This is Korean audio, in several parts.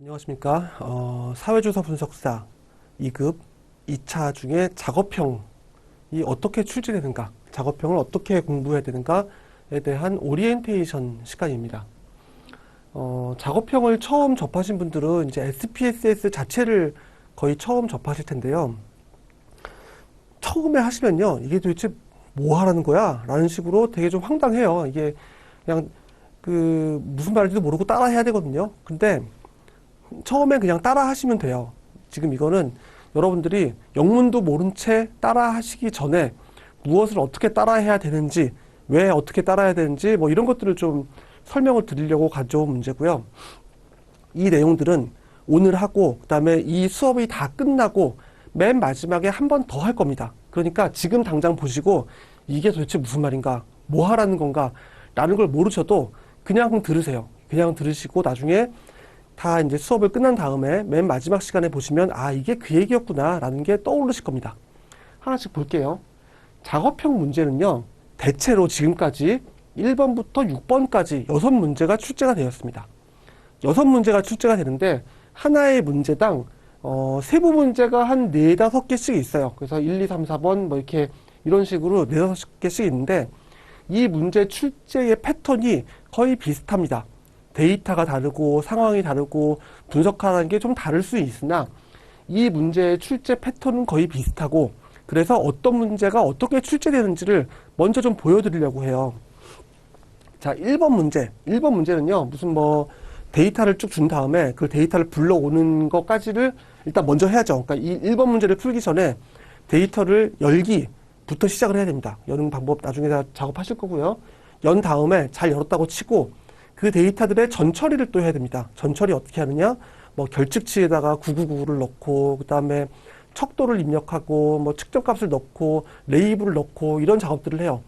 안녕하십니까. 어, 사회조사 분석사 2급 2차 중에 작업형이 어떻게 출제되는가, 작업형을 어떻게 공부해야 되는가에 대한 오리엔테이션 시간입니다. 어, 작업형을 처음 접하신 분들은 이제 SPSS 자체를 거의 처음 접하실 텐데요. 처음에 하시면요, 이게 도대체 뭐 하라는 거야? 라는 식으로 되게 좀 황당해요. 이게 그냥 그 무슨 말인지도 모르고 따라 해야 되거든요. 근데 처음에 그냥 따라 하시면 돼요. 지금 이거는 여러분들이 영문도 모른 채 따라 하시기 전에 무엇을 어떻게 따라 해야 되는지, 왜 어떻게 따라야 되는지, 뭐 이런 것들을 좀 설명을 드리려고 가져온 문제고요. 이 내용들은 오늘 하고, 그 다음에 이 수업이 다 끝나고, 맨 마지막에 한 번 더 할 겁니다. 그러니까 지금 당장 보시고, 이게 도대체 무슨 말인가, 뭐 하라는 건가, 라는 걸 모르셔도 그냥 들으세요. 그냥 들으시고 나중에 다 이제 수업을 끝난 다음에 맨 마지막 시간에 보시면 아 이게 그 얘기였구나 라는 게 떠오르실 겁니다. 하나씩 볼게요. 작업형 문제는요. 대체로 지금까지 1번부터 6번까지 6문제가 출제가 되었습니다. 6문제가 출제가 되는데 하나의 문제당 어, 세부 문제가 한 4, 5개씩 있어요. 그래서 1, 2, 3, 4번 뭐 이렇게 이런 식으로 4, 5개씩 있는데 이 문제 출제의 패턴이 거의 비슷합니다. 데이터가 다르고 상황이 다르고 분석하는 게 좀 다를 수 있으나 이 문제의 출제 패턴은 거의 비슷하고 그래서 어떤 문제가 어떻게 출제되는지를 먼저 좀 보여드리려고 해요. 자, 1번 문제. 1번 문제는요, 무슨 뭐 데이터를 쭉 준 다음에 그 데이터를 불러오는 것까지를 일단 먼저 해야죠. 그러니까 이 1번 문제를 풀기 전에 데이터를 열기부터 시작을 해야 됩니다. 여는 방법 나중에 다 작업하실 거고요. 연 다음에 잘 열었다고 치고 그 데이터들의 전처리를 또 해야 됩니다. 전처리 어떻게 하느냐? 뭐 결측치에다가 999를 넣고 그다음에 척도를 입력하고 뭐 측정값을 넣고 레이블을 넣고 이런 작업들을 해요.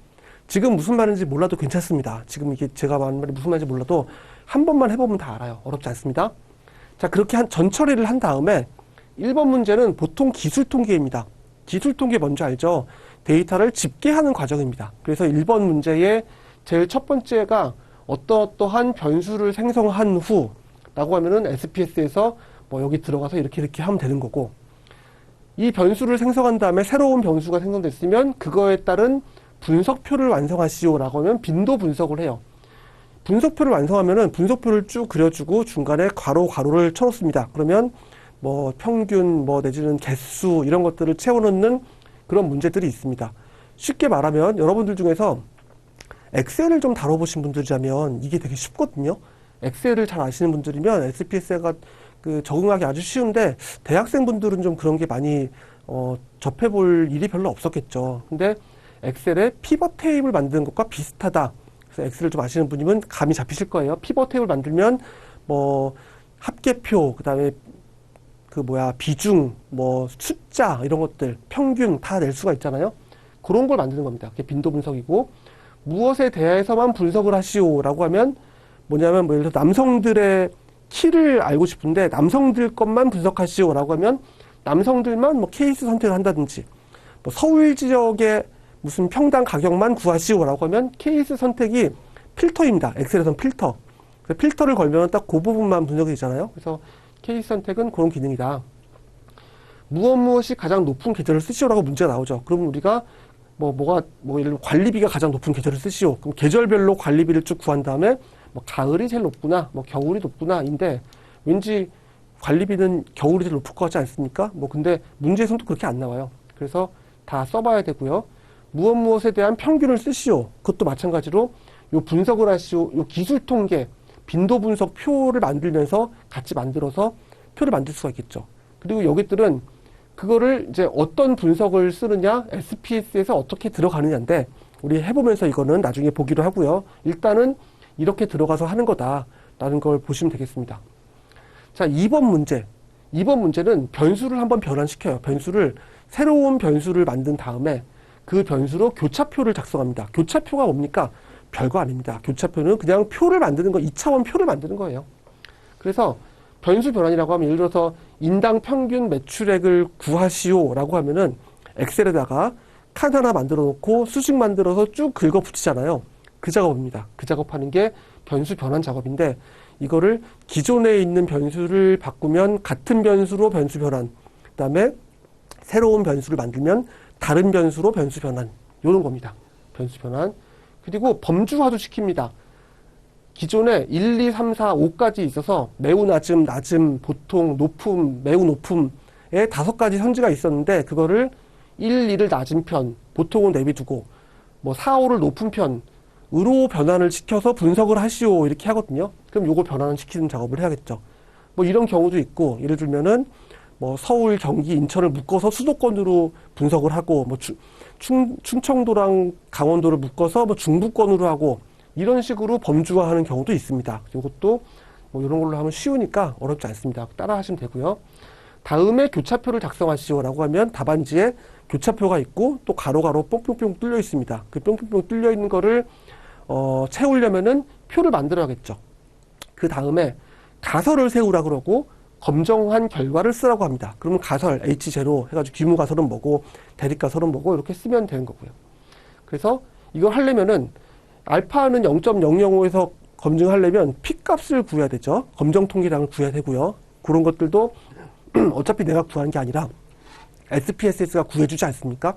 지금 무슨 말인지 몰라도 괜찮습니다. 지금 이게 제가 말하는 말이 무슨 말인지 몰라도 한 번만 해보면 다 알아요. 어렵지 않습니다. 자, 그렇게 한 전처리를 한 다음에 1번 문제는 보통 기술 통계입니다. 기술 통계 뭔지 알죠? 데이터를 집계하는 과정입니다. 그래서 1번 문제의 제일 첫 번째가 어떠어떠한 변수를 생성한 후 라고 하면은 SPS에서 뭐 여기 들어가서 이렇게 이렇게 하면 되는 거고 이 변수를 생성한 다음에 새로운 변수가 생성됐으면 그거에 따른 분석표를 완성하시오 라고 하면 빈도 분석을 해요. 분석표를 완성하면은 분석표를 쭉 그려주고 중간에 괄호 괄호를 쳐놓습니다. 그러면 뭐 평균 뭐 내지는 개수 이런 것들을 채워넣는 그런 문제들이 있습니다. 쉽게 말하면 여러분들 중에서 엑셀을 좀 다뤄보신 분들이라면 이게 되게 쉽거든요. 엑셀을 잘 아시는 분들이면 SPS가 그 적응하기 아주 쉬운데 대학생 분들은 좀 그런 게 많이 어, 접해볼 일이 별로 없었겠죠. 근데 엑셀에 피벗 테이블 만드는 것과 비슷하다. 그래서 엑셀을 좀 아시는 분이면 감이 잡히실 거예요. 피벗 테이블 만들면 뭐 합계표, 그다음에 그 뭐야 비중, 뭐 숫자 이런 것들, 평균 다 낼 수가 있잖아요. 그런 걸 만드는 겁니다. 그게 빈도 분석이고 무엇에 대해서만 분석을 하시오라고 하면 뭐냐면 뭐 예를 들어 남성들의 키를 알고 싶은데 남성들 것만 분석하시오라고 하면 남성들만 뭐 케이스 선택을 한다든지 뭐 서울 지역의 무슨 평당 가격만 구하시오라고 하면 케이스 선택이 필터입니다. 엑셀에서는 필터. 필터를 걸면 딱 그 부분만 분석이 되잖아요. 그래서 케이스 선택은 그런 기능이다. 무엇 무엇이 가장 높은 계절을 쓰시오라고 문제가 나오죠. 그러면 우리가 뭐 뭐가 뭐 예를 들어 관리비가 가장 높은 계절을 쓰시오. 그럼 계절별로 관리비를 쭉 구한 다음에 뭐 가을이 제일 높구나, 뭐 겨울이 높구나인데 왠지 관리비는 겨울이 제일 높을 것 같지 않습니까? 뭐 근데 문제에서는 또 그렇게 안 나와요. 그래서 다 써봐야 되고요. 무엇 무엇에 대한 평균을 쓰시오. 그것도 마찬가지로 요 분석을 하시오. 요 기술 통계 빈도 분석 표를 만들면서 같이 만들어서 표를 만들 수가 있겠죠. 그리고 여기들은 그거를 이제 어떤 분석을 쓰느냐, SPS에서 어떻게 들어가느냐인데, 우리 해보면서 이거는 나중에 보기로 하고요. 일단은 이렇게 들어가서 하는 거다라는 걸 보시면 되겠습니다. 자, 2번 문제. 2번 문제는 변수를 한번 변환시켜요. 변수를, 새로운 변수를 만든 다음에 그 변수로 교차표를 작성합니다. 교차표가 뭡니까? 별거 아닙니다. 교차표는 그냥 표를 만드는 거, 2차원 표를 만드는 거예요. 그래서 변수 변환이라고 하면 예를 들어서 인당 평균 매출액을 구하시오라고 하면은 엑셀에다가 칸 하나 만들어 놓고 수식 만들어서 쭉 긁어 붙이잖아요. 그 작업입니다. 그 작업하는 게 변수 변환 작업인데 이거를 기존에 있는 변수를 바꾸면 같은 변수로 변수 변환, 그다음에 새로운 변수를 만들면 다른 변수로 변수 변환 이런 겁니다. 변수 변환. 그리고 범주화도 시킵니다. 기존에 1, 2, 3, 4, 5까지 있어서 매우 낮음, 낮음, 보통, 높음, 매우 높음에 다섯 가지 현지가 있었는데 그거를 1, 2를 낮은 편, 보통은 내비두고 뭐 4, 5를 높은 편으로 변환을 시켜서 분석을 하시오 이렇게 하거든요. 그럼 요걸 변환을 시키는 작업을 해야겠죠. 뭐 이런 경우도 있고 예를 들면은 뭐 서울, 경기, 인천을 묶어서 수도권으로 분석을 하고 뭐 주- 충, 충청도랑 강원도를 묶어서 뭐 중부권으로 하고 이런 식으로 범주화하는 경우도 있습니다. 이것도 뭐 이런 걸로 하면 쉬우니까 어렵지 않습니다. 따라 하시면 되고요. 다음에 교차표를 작성하시오라고 하면 답안지에 교차표가 있고 또 가로가로 뿅뿅뿅 뚫려 있습니다. 그 뿅뿅뿅 뚫려 있는 거를 어, 채우려면은 표를 만들어야겠죠. 그 다음에 가설을 세우라 그러고 검정한 결과를 쓰라고 합니다. 그러면 가설 H0 해가지고 규모 가설은 뭐고 대립 가설은 뭐고 이렇게 쓰면 되는 거고요. 그래서 이걸 하려면은 알파는 0.005에서 검증하려면 P 값을 구해야 되죠. 검정 통계량을 구해야 되고요. 그런 것들도 어차피 내가 구하는 게 아니라 SPSS가 구해주지 않습니까?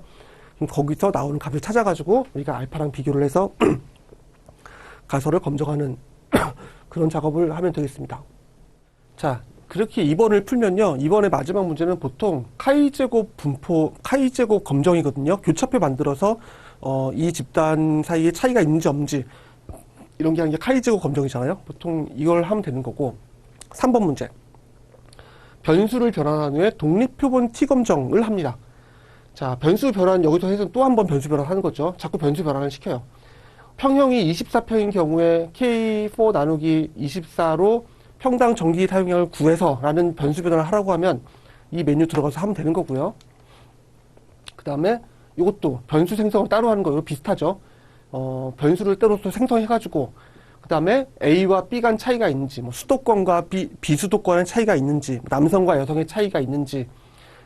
그럼 거기서 나오는 값을 찾아가지고 우리가 알파랑 비교를 해서 가설을 검증하는 그런 작업을 하면 되겠습니다. 자, 그렇게 2번을 풀면요. 2번의 마지막 문제는 보통 카이제곱 분포, 카이제곱 검정이거든요. 교차표 만들어서 어, 이 집단 사이에 차이가 있는지 없는지 이런 게 아니라 카이제곱 검정이잖아요. 보통 이걸 하면 되는 거고 3번 문제. 변수를 변환한 후에 독립표본 T 검정을 합니다. 자, 변수 변환 여기서 해서 또 한 번 변수 변환 하는 거죠. 자꾸 변수 변환을 시켜요. 평형이 24평인 경우에 K4 나누기 24로 평당 전기 사용량을 구해서 라는 변수 변환을 하라고 하면 이 메뉴 들어가서 하면 되는 거고요. 그 다음에 이것도 변수 생성을 따로 하는 거예요. 비슷하죠. 어, 변수를 따로 또 생성해가지고 그 다음에 A와 B 간 차이가 있는지 뭐 수도권과 비, 비수도권의 차이가 있는지 남성과 여성의 차이가 있는지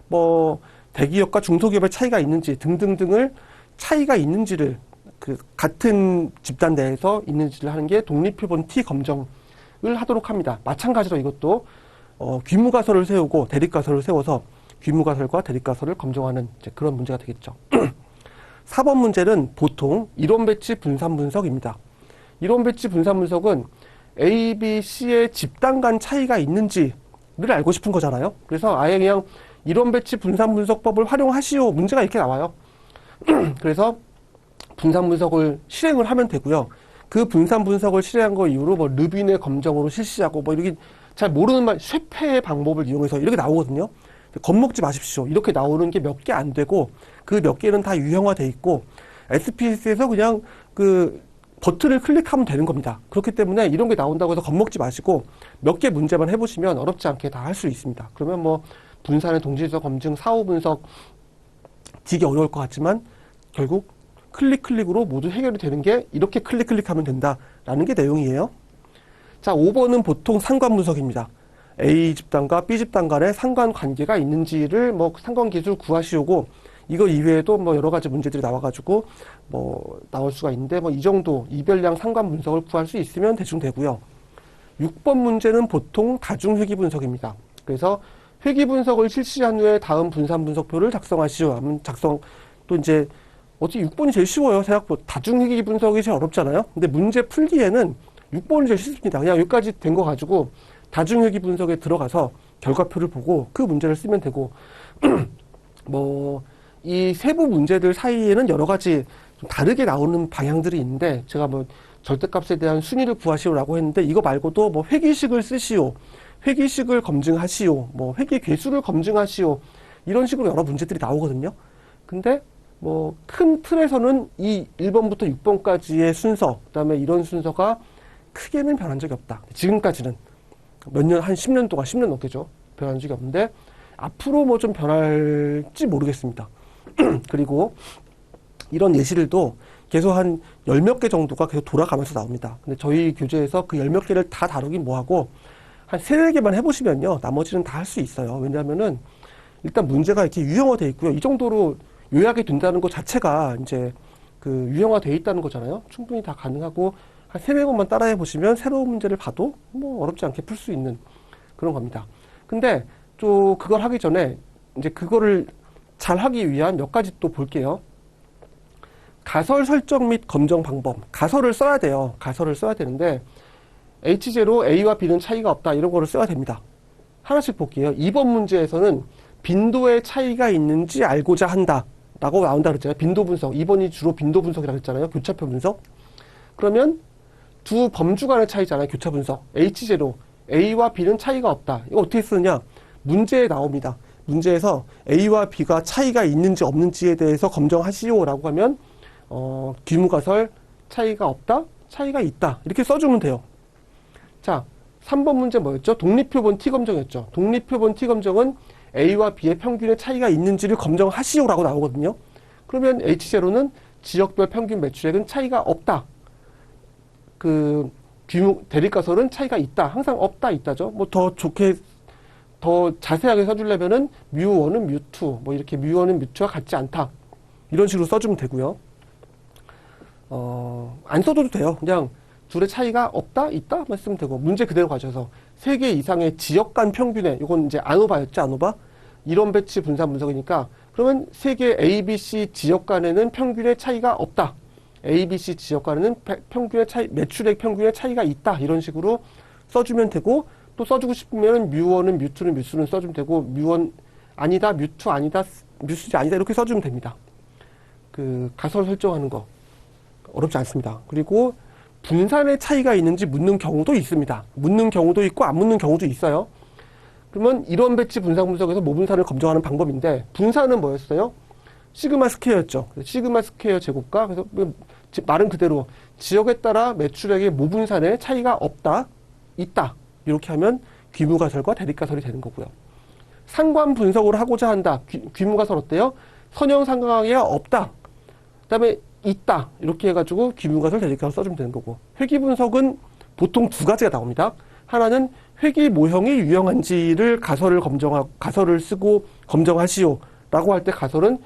뭐 대기업과 중소기업의 차이가 있는지 등등등을 차이가 있는지를 그 같은 집단 내에서 있는지를 하는 게 독립표본 T 검정을 하도록 합니다. 마찬가지로 이것도 어, 귀무가설을 세우고 대립가설을 세워서 귀무가설과 대립가설을 검증하는 그런 문제가 되겠죠. 4번 문제는 보통 이론 배치 분산 분석입니다. 이론 배치 분산 분석은 A, B, C의 집단 간 차이가 있는지를 알고 싶은 거잖아요. 그래서 아예 그냥 이론 배치 분산 분석법을 활용하시오 문제가 이렇게 나와요. 그래서 분산 분석을 실행을 하면 되고요. 그 분산 분석을 실행한 거 이후로 뭐 르빈의 검정으로 실시하고 뭐 이렇게 잘 모르는 말 쇠폐의 방법을 이용해서 이렇게 나오거든요. 겁먹지 마십시오. 이렇게 나오는 게 몇 개 안 되고 그 몇 개는 다 유형화돼 있고 SPS에서 그냥 그 버튼을 클릭하면 되는 겁니다. 그렇기 때문에 이런 게 나온다고 해서 겁먹지 마시고 몇 개 문제만 해보시면 어렵지 않게 다 할 수 있습니다. 그러면 뭐 분산의 동질적 검증, 사후 분석 되게 어려울 것 같지만 결국 클릭 클릭으로 모두 해결이 되는 게 이렇게 클릭 클릭하면 된다라는 게 내용이에요. 자, 5번은 보통 상관 분석입니다. A 집단과 B 집단 간의 상관 관계가 있는지를 뭐 상관 기술 구하시오고 이거 이외에도 뭐 여러 가지 문제들이 나와가지고 뭐 나올 수가 있는데 뭐 이 정도 이별량 상관 분석을 구할 수 있으면 대충 되고요. 6번 문제는 보통 다중 회귀 분석입니다. 그래서 회귀 분석을 실시한 후에 다음 분산 분석표를 작성하시오. 하면 작성 또 이제 어떻게 6번이 제일 쉬워요. 생각보다 다중 회귀 분석이 제일 어렵잖아요. 근데 문제 풀기에는 6번이 제일 쉽습니다. 그냥 여기까지 된 거 가지고 다중 회귀 분석에 들어가서 결과표를 보고 그 문제를 쓰면 되고 뭐 이 세부 문제들 사이에는 여러 가지 좀 다르게 나오는 방향들이 있는데 제가 뭐 절대값에 대한 순위를 구하시오라고 했는데 이거 말고도 뭐 회기식을 쓰시오, 회기식을 검증하시오, 뭐 회기 개수를 검증하시오 이런 식으로 여러 문제들이 나오거든요. 근데 뭐 큰 틀에서는 이 1번부터 6번까지의 순서, 그다음에 이런 순서가 크게는 변한 적이 없다. 지금까지는 몇 년, 한 10년 동안, 10년 넘게죠. 변한 적이 없는데, 앞으로 뭐 좀 변할지 모르겠습니다. 그리고 이런 예시들도 계속 한 열 몇 개 정도가 계속 돌아가면서 나옵니다. 근데 저희 교재에서 그 열 몇 개를 다 다루긴 뭐하고, 한 세네 개만 해보시면요. 나머지는 다 할 수 있어요. 왜냐면은, 일단 문제가 이렇게 유형화돼 있고요. 이 정도로 요약이 된다는 것 자체가 이제 그 유형화돼 있다는 거잖아요. 충분히 다 가능하고 한 세네 번만 따라해 보시면 새로운 문제를 봐도 뭐 어렵지 않게 풀 수 있는 그런 겁니다. 근데 또 그걸 하기 전에 이제 그거를 잘 하기 위한 몇 가지 또 볼게요. 가설 설정 및 검정 방법. 가설을 써야 돼요. 가설을 써야 되는데 H0 A와 B는 차이가 없다. 이런 거를 써야 됩니다. 하나씩 볼게요. 2번 문제에서는 빈도의 차이가 있는지 알고자 한다. 라고 나온다 그랬잖아요. 빈도 분석. 2번이 주로 빈도 분석이라고 했잖아요. 교차표 분석. 그러면 두 범주 간의 차이잖아요. 교차 분석. H0. A와 B는 차이가 없다. 이거 어떻게 쓰느냐? 문제에 나옵니다. 문제에서 A와 B가 차이가 있는지 없는지에 대해서 검정하시오라고 하면 어, 귀무가설 차이가 없다? 차이가 있다. 이렇게 써주면 돼요. 자, 3번 문제 뭐였죠? 독립표본 T 검정이었죠. 독립표본 T 검정은 A와 B의 평균의 차이가 있는지를 검정하시오라고 나오거든요. 그러면 H0는 지역별 평균 매출액은 차이가 없다. 그 규모 대립가설은 차이가 있다. 항상 없다 있다죠. 뭐 더 좋게 더 자세하게 써주려면은 뮤1은 뮤2 뭐 이렇게 뮤1은 뮤2와 같지 않다. 이런 식으로 써주면 되고요. 어, 안 써도 돼요. 그냥 둘의 차이가 없다, 있다 말쓰면 되고 문제 그대로 가셔서 세 개 이상의 지역 간 평균에 이건 이제 아노바였죠, 아노바. 이론 배치 분산 분석이니까 그러면 세개 A, B, C 지역 간에는 평균의 차이가 없다. A, B, C 지역 간에는 pe- 평균의 차이, 매출액 평균의 차이가 있다. 이런 식으로 써주면 되고 또 써주고 싶으면 뮤1은 뮤2는 뮤수는 써주면 되고 뮤1 아니다, 뮤2 아니다, 뮤수지 아니다 이렇게 써주면 됩니다. 그 가설 설정하는 거 어렵지 않습니다. 그리고 분산의 차이가 있는지 묻는 경우도 있습니다. 묻는 경우도 있고 안 묻는 경우도 있어요. 그러면 이론 배치 분산 분석에서 모분산을 검정하는 방법인데 분산은 뭐였어요? 시그마 스퀘어였죠. 시그마 스퀘어 제곱과 그래서 뭐 지- 말은 그대로 지역에 따라 매출액의 모분산의 차이가 없다, 있다 이렇게 하면 귀무가설과 대립가설이 되는 거고요. 상관 분석을 하고자 한다. 귀, 귀무가설 어때요? 선형 상관관계가 없다. 그다음에 있다 이렇게 해가지고 귀문가설 대립가설 써주면 되는 거고 회귀 분석은 보통 두 가지가 나옵니다. 하나는 회귀 모형이 유형한지를 가설을 검정하 가설을 쓰고 검정하시오 라고 할 때 가설은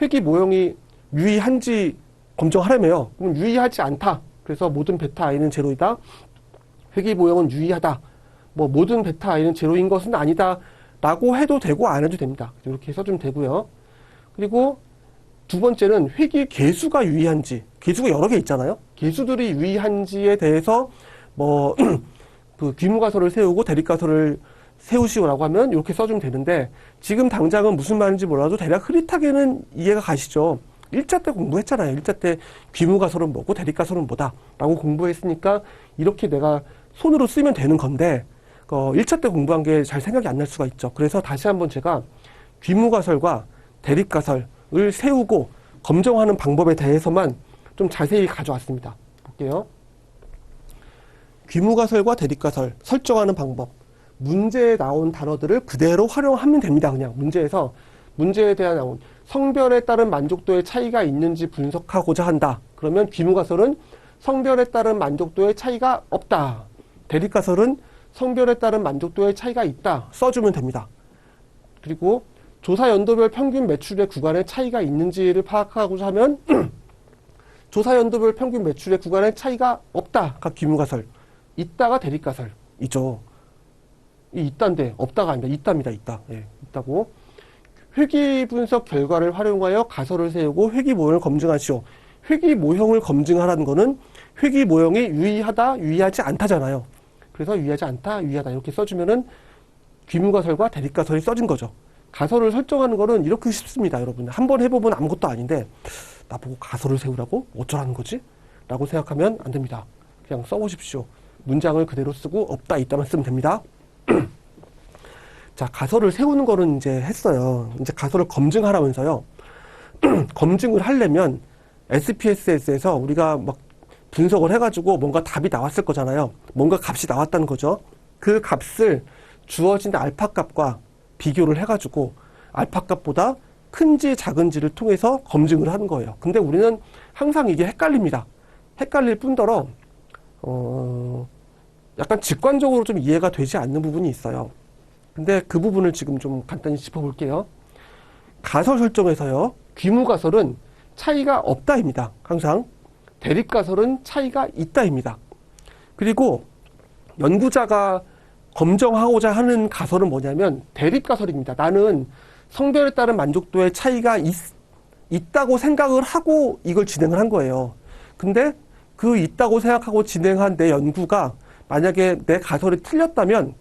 회귀 모형이 유의한지 검정하려며요. 그럼 유의하지 않다. 그래서 모든 베타 i는 제로이다. 회귀 모형은 유의하다. 뭐 모든 베타 i는 제로인 것은 아니다.라고 해도 되고 안 해도 됩니다. 이렇게 써주면 되고요. 그리고 두 번째는 회귀 개수가 유의한지, 개수가 여러 개 있잖아요. 개수들이 유의한지에 대해서 뭐 그 귀무가설을 세우고 대립가설을 세우시오라고 하면 이렇게 써주면 되는데 지금 당장은 무슨 말인지 몰라도 대략 흐릿하게는 이해가 가시죠. 1차 때 공부했잖아요. 1차 때 귀무가설은 뭐고 대립가설은 뭐다라고 공부했으니까 이렇게 내가 손으로 쓰면 되는 건데 어, 1차 때 공부한 게 잘 생각이 안 날 수가 있죠. 그래서 다시 한번 제가 귀무가설과 대립가설을 세우고 검정하는 방법에 대해서만 좀 자세히 가져왔습니다. 볼게요. 귀무가설과 대립가설 설정하는 방법. 문제에 나온 단어들을 그대로 활용하면 됩니다. 그냥 문제에서 문제에 대한 나온 성별에 따른 만족도의 차이가 있는지 분석하고자 한다. 그러면 귀무가설은 성별에 따른 만족도의 차이가 없다. 대립가설은 성별에 따른 만족도의 차이가 있다. 써주면 됩니다. 그리고 조사 연도별 평균 매출의 구간의 차이가 있는지를 파악하고자 하면 조사 연도별 평균 매출의 구간의 차이가 없다가 귀무가설, 있다가 대립가설 이죠. 이 있다인데 없다가 아니라 있답니다. 있다. 예, 있다고. 회귀 분석 결과를 활용하여 가설을 세우고 회귀 모형을 검증하시오. 회귀 모형을 검증하라는 거는 회귀 모형이 유의하다, 유의하지 않다잖아요. 그래서 유의하지 않다, 유의하다 이렇게 써주면은 귀무가설과 대립가설이 써진 거죠. 가설을 설정하는 거는 이렇게 쉽습니다, 여러분. 한 번 해보면 아무것도 아닌데 나보고 가설을 세우라고 어쩌라는 거지? 라고 생각하면 안 됩니다. 그냥 써보십시오. 문장을 그대로 쓰고 없다, 있다만 쓰면 됩니다. 자, 가설을 세우는 거는 이제 했어요. 이제 가설을 검증하라면서요. 검증을 하려면 SPSS에서 우리가 막 분석을 해가지고 뭔가 답이 나왔을 거잖아요. 뭔가 값이 나왔다는 거죠. 그 값을 주어진 알파 값과 비교를 해가지고 알파 값보다 큰지 작은지를 통해서 검증을 하는 거예요. 근데 우리는 항상 이게 헷갈립니다. 헷갈릴 뿐더러 어, 약간 직관적으로 좀 이해가 되지 않는 부분이 있어요. 근데 그 부분을 지금 좀 간단히 짚어볼게요. 가설 설정에서요. 귀무가설은 차이가 없다입니다. 항상. 대립가설은 차이가 있다입니다. 그리고 연구자가 검정하고자 하는 가설은 뭐냐면 대립 가설입니다. 나는 성별에 따른 만족도의 차이가 있, 있다고 생각을 하고 이걸 진행을 한 거예요. 근데 그 있다고 생각하고 진행한 내 연구가 만약에 내 가설이 틀렸다면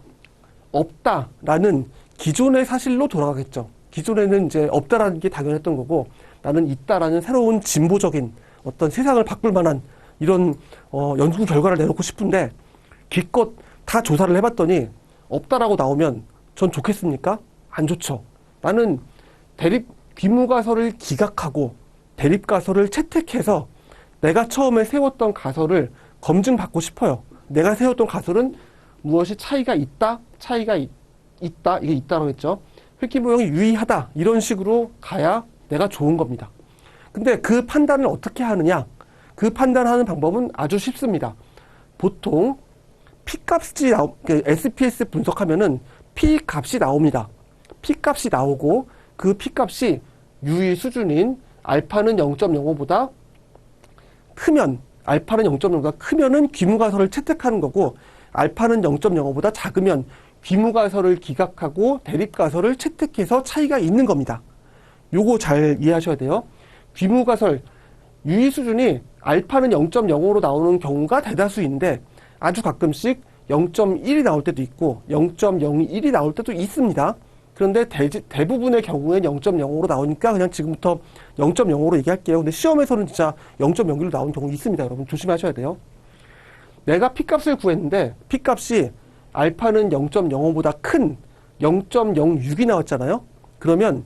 없다라는 기존의 사실로 돌아가겠죠. 기존에는 이제 없다라는 게 당연했던 거고 나는 있다라는 새로운 진보적인 어떤 세상을 바꿀 만한 이런 어, 연구 결과를 내놓고 싶은데 기껏 다 조사를 해봤더니 없다라고 나오면 전 좋겠습니까? 안 좋죠. 나는 대립 귀무가설을 기각하고 대립 가설을 채택해서 내가 처음에 세웠던 가설을 검증받고 싶어요. 내가 세웠던 가설은 무엇이 차이가 있다, 차이가 있, 다 이게 있다라고 했죠. 획기 모형이 유의하다 이런 식으로 가야 내가 좋은 겁니다. 근데 그 판단을 어떻게 하느냐? 그 판단하는 방법은 아주 쉽습니다. 보통 P 값이 나오, SPS 분석하면은 P 값이 나옵니다. P 값이 나오고 그 P 값이 유의 수준인 알파는 0.05보다 크면 알파는 0.05보다 크면은 귀무가설을 채택하는 거고 알파는 0.05보다 작으면 귀무가설을 기각하고 대립가설을 채택해서 차이가 있는 겁니다. 요거 잘 이해하셔야 돼요. 귀무가설 유의 수준이 알파는 0.05로 나오는 경우가 대다수인데 아주 가끔씩 0.1이 나올 때도 있고 0.01이 나올 때도 있습니다. 그런데 대, 부분의 경우엔 0.05로 나오니까 그냥 지금부터 0.05로 얘기할게요. 근데 시험에서는 진짜 0.01로 나오는 경우 있습니다. 여러분 조심하셔야 돼요. 내가 P값을 구했는데 P값이 알파는 0.05보다 큰 0.06이 나왔잖아요. 그러면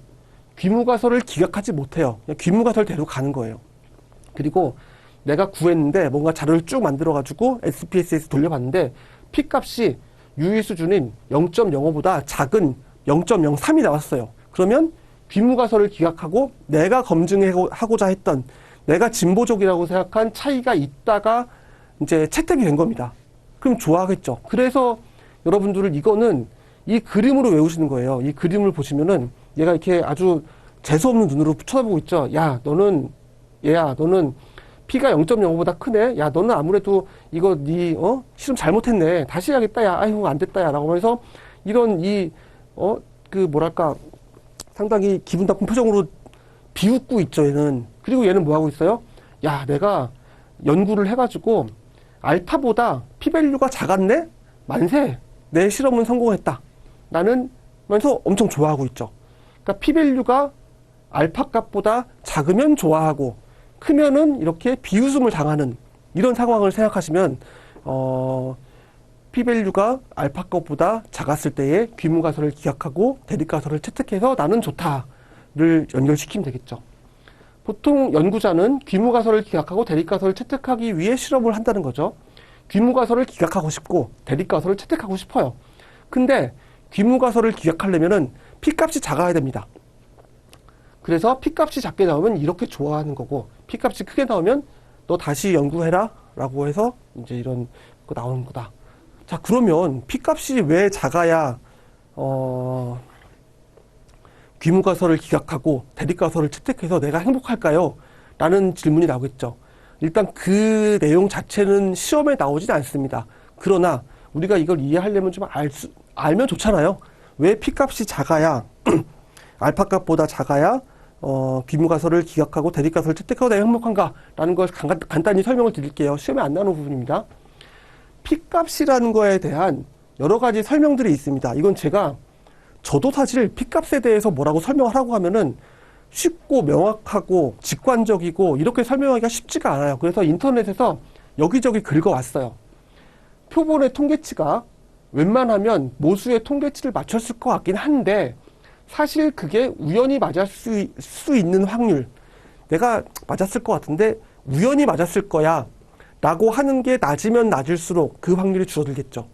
귀무가설을 기각하지 못해요. 귀무가설대로 가는 거예요. 그리고 내가 구했는데 뭔가 자료를 쭉 만들어가지고 SPSS 돌려봤는데 P값이 유의 수준인 0.05보다 작은 0.03이 나왔어요. 그러면 귀무가설을 기각하고 내가 검증하고자 했던 내가 진보적이라고 생각한 차이가 있다가 이제 채택이 된 겁니다. 그럼 좋아하겠죠. 그래서 여러분들은 이거는 이 그림으로 외우시는 거예요. 이 그림을 보시면은 얘가 이렇게 아주 재수없는 눈으로 쳐다보고 있죠. 야, 너는 얘야, 너는 P가 0.05보다 크네. 야, 너는 아무래도 이거 네 어? 실험 잘못했네. 다시 해야겠다. 야, 아이고 안 됐다. 야. 라고 하면서 이런 이 어, 그 뭐랄까 상당히 기분 나쁜 표정으로 비웃고 있죠, 얘는. 그리고 얘는 뭐 하고 있어요? 야, 내가 연구를 해가지고 알파보다 피밸류가 작았네? 만세! 내 실험은 성공했다. 나는 면서 엄청 좋아하고 있죠. 그러니까 피밸류가 알파 값보다 작으면 좋아하고 크면은 이렇게 비웃음을 당하는 이런 상황을 생각하시면 어 P밸류가 알파 값보다 작았을 때에 귀무가설을 기각하고 대립가설을 채택해서 나는 좋다를 연결시키면 되겠죠. 보통 연구자는 귀무가설을 기각하고 대립가설을 채택하기 위해 실험을 한다는 거죠. 귀무가설을 기각하고 싶고 대립가설을 채택하고 싶어요. 근데 귀무가설을 기각하려면은 P값이 작아야 됩니다. 그래서 P값이 작게 나오면 이렇게 좋아하는 거고 P값이 크게 나오면 너 다시 연구해라 라고 해서 이제 이런 거 나오는 거다. 자, 그러면 P값이 왜 작아야, 어, 귀무가설을 기각하고 대립가설을 채택해서 내가 행복할까요? 라는 질문이 나오겠죠. 일단 그 내용 자체는 시험에 나오진 않습니다. 그러나 우리가 이걸 이해하려면 좀 알 수, 알면 좋잖아요. 왜 P값이 작아야, 알파 값보다 작아야, 어, 귀무가설을 기각하고 대립가설을 채택하고 내가 행복한가라는 걸 간, 간단히 설명을 드릴게요. 시험에 안 나오는 부분입니다. P값이라는 거에 대한 여러 가지 설명들이 있습니다. 이건 제가 저도 사실 P값에 대해서 뭐라고 설명하라고 하면은 쉽고 명확하고 직관적이고 이렇게 설명하기가 쉽지가 않아요. 그래서 인터넷에서 여기저기 긁어왔어요. 표본의 통계치가 웬만하면 모수의 통계치를 맞췄을 것 같긴 한데 사실 그게 우연히 맞을 수, 수 있는 확률 내가 맞았을 것 같은데 우연히 맞았을 거야 라고 하는 게 낮으면 낮을수록 그 확률이 줄어들겠죠.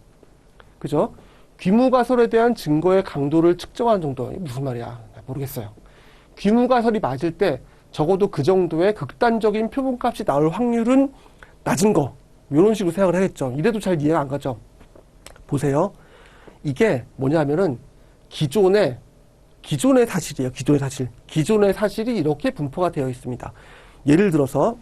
그죠? 귀무가설에 대한 증거의 강도를 측정하는 정도. 무슨 말이야? 모르겠어요. 귀무가설이 맞을 때 적어도 그 정도의 극단적인 표본값이 나올 확률은 낮은 거. 이런 식으로 생각을 하겠죠. 이래도 잘 이해가 안 가죠. 보세요. 이게 뭐냐면은 기존의 기존의 사실이에요. 기존의 사실. 기존의 사실이 이렇게 분포가 되어 있습니다. 예를 들어서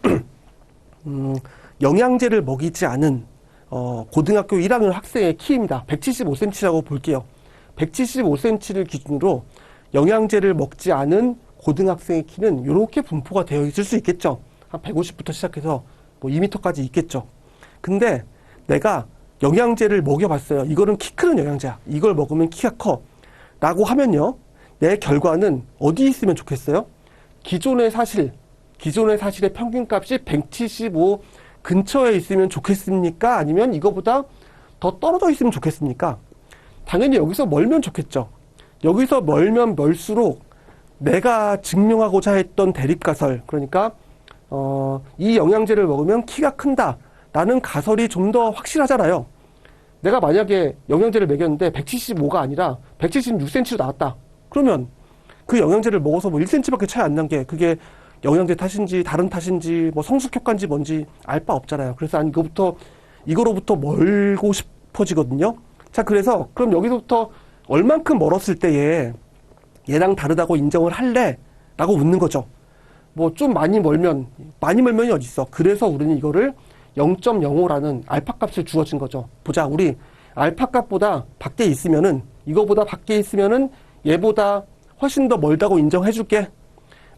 음, 영양제를 먹이지 않은 어, 고등학교 1학년 학생의 키입니다. 175cm라고 볼게요. 175cm를 기준으로 영양제를 먹지 않은 고등학생의 키는 이렇게 분포가 되어 있을 수 있겠죠. 한 150부터 시작해서 뭐 2m까지 있겠죠. 근데 내가 영양제를 먹여봤어요. 이거는 키 크는 영양제야. 이걸 먹으면 키가 커. 라고 하면요. 내 결과는 어디 있으면 좋겠어요? 기존의 사실, 기존의 사실의 평균값이 175 근처에 있으면 좋겠습니까? 아니면 이거보다 더 떨어져 있으면 좋겠습니까? 당연히 여기서 멀면 좋겠죠. 여기서 멀면 멀수록 내가 증명하고자 했던 대립가설, 그러니까 어, 이 영양제를 먹으면 키가 큰다 라는 가설이 좀 더 확실하잖아요. 내가 만약에 영양제를 먹였는데 175가 아니라 176cm로 나왔다. 그러면 그 영양제를 먹어서 뭐 1cm밖에 차이 안 난 게 그게 영양제 탓인지 다른 탓인지 뭐 성숙 효과인지 뭔지 알 바 없잖아요. 그래서 난 이거부터 이거로부터 멀고 싶어지거든요. 자, 그래서 그럼 여기서부터 얼만큼 멀었을 때에 얘랑 다르다고 인정을 할래? 라고 묻는 거죠. 뭐 좀 많이 멀면 많이 멀면이 어디 있어? 그래서 우리는 이거를 0.05라는 알파 값을 주어진 거죠. 보자, 우리 알파 값보다 밖에 있으면은 이거보다 밖에 있으면은 얘보다 훨씬 더 멀다고 인정해줄게.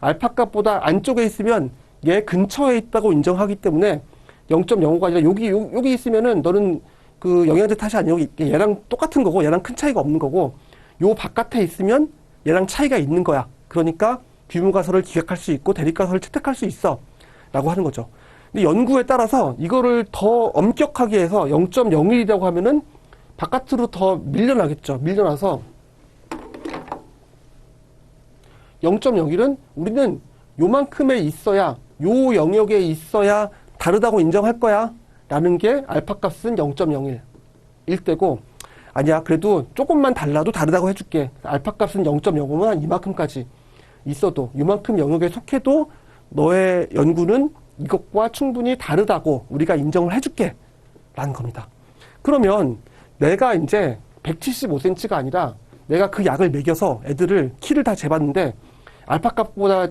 알파 값보다 안쪽에 있으면 얘 근처에 있다고 인정하기 때문에 0.05가 아니라 여기 요- 여기 있으면은 너는 그 영양제 탓이 아니고 얘랑 똑같은 거고 얘랑 큰 차이가 없는 거고 요 바깥에 있으면 얘랑 차이가 있는 거야. 그러니까 비무가설을 기각할 수 있고 대립가설을 채택할 수 있어. 라고 하는 거죠. 근데 연구에 따라서 이거를 더 엄격하게 해서 0.01이라고 하면은 바깥으로 더 밀려나겠죠. 밀려나서 0.01은 우리는 요만큼에 있어야 요 영역에 있어야 다르다고 인정할 거야. 라는 게 알파 값은 0.01일 때고 아니야 그래도 조금만 달라도 다르다고 해줄게. 알파 값은 0.05면 한 이만큼까지 있어도 요만큼 영역에 속해도 너의 연구는 이것과 충분히 다르다고 우리가 인정을 해줄게. 라는 겁니다. 그러면 내가 이제 175cm가 아니라 내가 그 약을 먹여서 애들을 키를 다 재봤는데 알파 값보다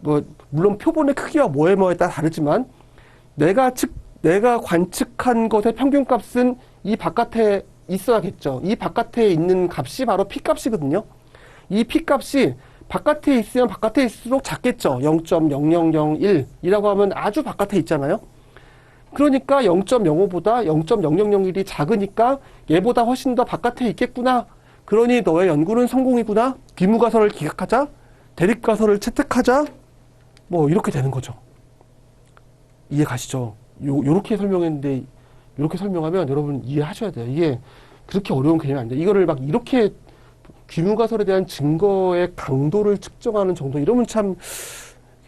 뭐 물론 표본의 크기와 뭐에 뭐에 따라 다르지만 내가 측 내가 관측한 것의 평균값은 이 바깥에 있어야겠죠. 이 바깥에 있는 값이 바로 P 값이거든요. 이 P 값이 바깥에 있으면 바깥에 있을수록 작겠죠. 0.0001이라고 하면 아주 바깥에 있잖아요. 그러니까 0.05보다 0.0001이 작으니까 얘보다 훨씬 더 바깥에 있겠구나. 그러니 너의 연구는 성공이구나. 비무가설을 기각하자. 대립가설을 채택하자. 뭐 이렇게 되는 거죠. 이해 가시죠? 요, 요렇게 설명했는데 이렇게 설명하면 여러분 이해하셔야 돼요. 이게 그렇게 어려운 개념이 아닌데 이거를 막 이렇게 귀무가설에 대한 증거의 강도를 측정하는 정도 이러면 참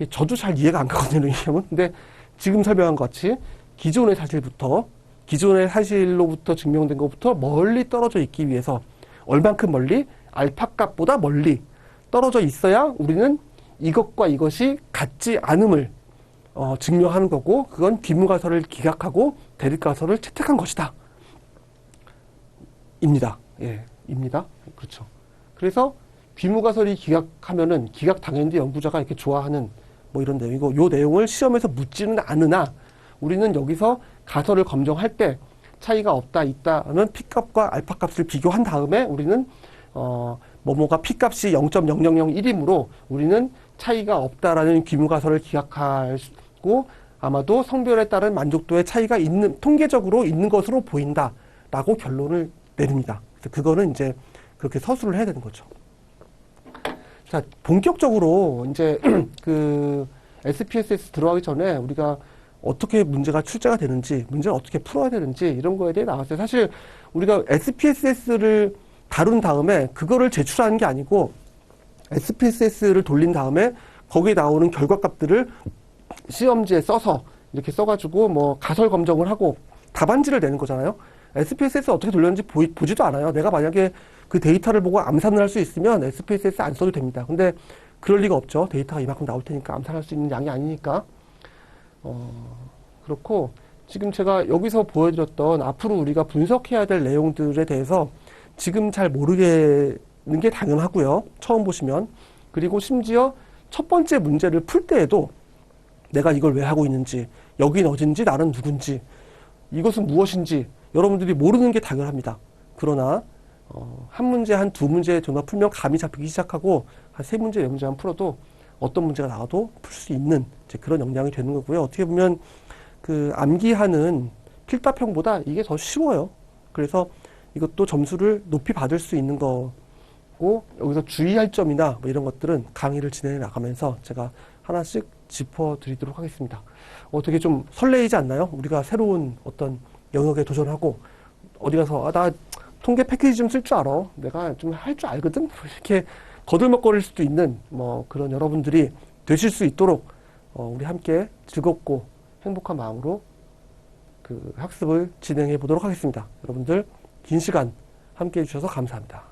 저도 잘 이해가 안 가거든요. 이 개념은. 근데 지금 설명한 것 같이 기존의 사실부터 기존의 사실로부터 증명된 것부터 멀리 떨어져 있기 위해서 얼만큼 멀리 알파 값보다 멀리 떨어져 있어야 우리는 이것과 이것이 같지 않음을 어, 증명하는 거고 그건 비무가설을 기각하고 대립가설을 채택한 것이다. 입니다. 예, 입니다. 그렇죠. 그래서 비무가설이 기각하면은 기각 당연히 연구자가 이렇게 좋아하는 뭐 이런 내용이고 요 내용을 시험에서 묻지는 않으나 우리는 여기서 가설을 검정할 때 차이가 없다 있다는 P값과 알파값을 비교한 다음에 우리는 어 뭐뭐가 P값이 0.0001이므로 우리는 차이가 없다라는 귀무가설을 기각하고 아마도 성별에 따른 만족도의 차이가 있는 통계적으로 있는 것으로 보인다라고 결론을 내립니다. 그래서 그거는 이제 그렇게 서술을 해야 되는 거죠. 자, 본격적으로 이제 그 SPSS 들어가기 전에 우리가 어떻게 문제가 출제가 되는지, 문제를 어떻게 풀어야 되는지 이런 거에 대해 나왔어요. 사실 우리가 SPSS를 다룬 다음에 그거를 제출하는 게 아니고 SPSS를 돌린 다음에 거기에 나오는 결과값들을 시험지에 써서 이렇게 써가지고 뭐 가설 검정을 하고 답안지를 내는 거잖아요. SPSS 어떻게 돌렸는지 보이, 보지도 않아요. 내가 만약에 그 데이터를 보고 암산을 할 수 있으면 SPSS 안 써도 됩니다. 근데 그럴 리가 없죠. 데이터가 이만큼 나올 테니까 암산할 수 있는 양이 아니니까. 어, 그렇고 지금 제가 여기서 보여드렸던 앞으로 우리가 분석해야 될 내용들에 대해서 지금 잘 모르겠는 게 당연하고요. 처음 보시면. 그리고 심지어 첫 번째 문제를 풀 때에도 내가 이걸 왜 하고 있는지, 여긴 어딘지, 나는 누군지, 이것은 무엇인지 여러분들이 모르는 게 당연합니다. 그러나 어, 한 문제 한 두 문제 정도 풀면 감이 잡히기 시작하고 한 세 문제 네 문제 만 풀어도 어떤 문제가 나와도 풀 수 있는 이제 그런 역량이 되는 거고요. 어떻게 보면 그 암기하는 필답형보다 이게 더 쉬워요. 그래서 이것도 점수를 높이 받을 수 있는 거고 여기서 주의할 점이나 뭐 이런 것들은 강의를 진행해 나가면서 제가 하나씩 짚어 드리도록 하겠습니다. 어떻게 좀 설레이지 않나요? 우리가 새로운 어떤 영역에 도전하고 어디 가서 아, 나 통계 패키지 좀 쓸 줄 알아. 내가 좀 할 줄 알거든. 이렇게 거들먹거릴 수도 있는 뭐 그런 여러분들이 되실 수 있도록 어, 우리 함께 즐겁고 행복한 마음으로 그 학습을 진행해 보도록 하겠습니다. 여러분들 긴 시간 함께 해주셔서 감사합니다.